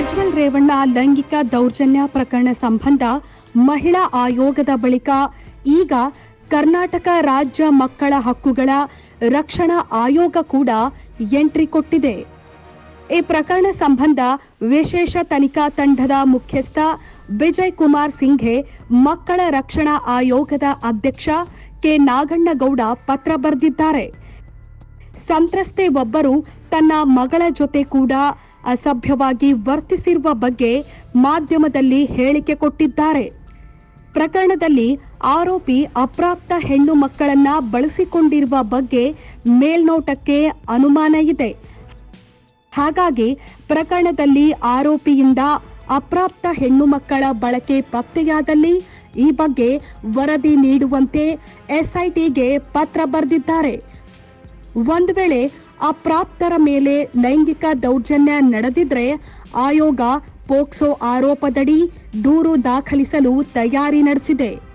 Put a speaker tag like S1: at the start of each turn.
S1: ರೇವಣ್ಣ ಲೈಂಗಿಕ ದೌರ್ಜನ್ಯ ಪ್ರಕರಣ ಸಂಬಂಧ ಮಹಿಳಾ ಆಯೋಗದ ಬಳಿಕ ಈಗ ಕರ್ನಾಟಕ ರಾಜ್ಯ ಮಕ್ಕಳ ಹಕ್ಕುಗಳ ರಕ್ಷಣಾ ಆಯೋಗ ಕೂಡ ಎಂಟ್ರಿ ಕೊಟ್ಟಿದೆ. ಈ ಪ್ರಕರಣ ಸಂಬಂಧ ವಿಶೇಷ ತನಿಖಾ ತಂಡದ ಮುಖ್ಯಸ್ಥ ವಿಜಯ್ ಕುಮಾರ್ ಸಿಂಘೆ, ಮಕ್ಕಳ ರಕ್ಷಣಾ ಆಯೋಗದ ಅಧ್ಯಕ್ಷ ಕೆ ನಾಗಣ್ಣಗೌಡ ಪತ್ರ ಬರೆದಿದ್ದಾರೆ. ಸಂತ್ರಸ್ತೆ ಒಬ್ಬರು ತನ್ನ ಮಗಳ ಜೊತೆ ಕೂಡ ಅಸಭ್ಯವಾಗಿ ವರ್ತಿಸಿರುವ ಬಗ್ಗೆ ಮಾಧ್ಯಮದಲ್ಲಿ ಹೇಳಿಕೆ ಕೊಟ್ಟಿದ್ದಾರೆ. ಪ್ರಕರಣದಲ್ಲಿ ಆರೋಪಿ ಅಪ್ರಾಪ್ತ ಹೆಣ್ಣು ಮಕ್ಕಳನ್ನ ಬಳಸಿಕೊಂಡಿರುವ ಬಗ್ಗೆ ಮೇಲ್ನೋಟಕ್ಕೆ ಅನುಮಾನ ಇದೆ. ಹಾಗಾಗಿ ಪ್ರಕರಣದಲ್ಲಿ ಆರೋಪಿಯಿಂದ ಅಪ್ರಾಪ್ತ ಹೆಣ್ಣು ಮಕ್ಕಳ ಬಳಕೆ ಪತ್ತೆಯಾದಲ್ಲಿ ಈ ಬಗ್ಗೆ ವರದಿ ನೀಡುವಂತೆ ಎಸ್ಐಟಿಗೆ ಪತ್ರ ಬರೆದಿದ್ದಾರೆ. ಒಂದು ವೇಳೆ ಅಪ್ರಾಪ್ತರ ಮೇಲೆ ಲೈಂಗಿಕ ದೌರ್ಜನ್ಯ ನಡೆದಿದ್ರೆ ಆಯೋಗ ಪೋಕ್ಸೋ ಆರೋಪದಡಿ ದೂರು ದಾಖಲಿಸಲು ತಯಾರಿ ನಡೆಸಿದೆ.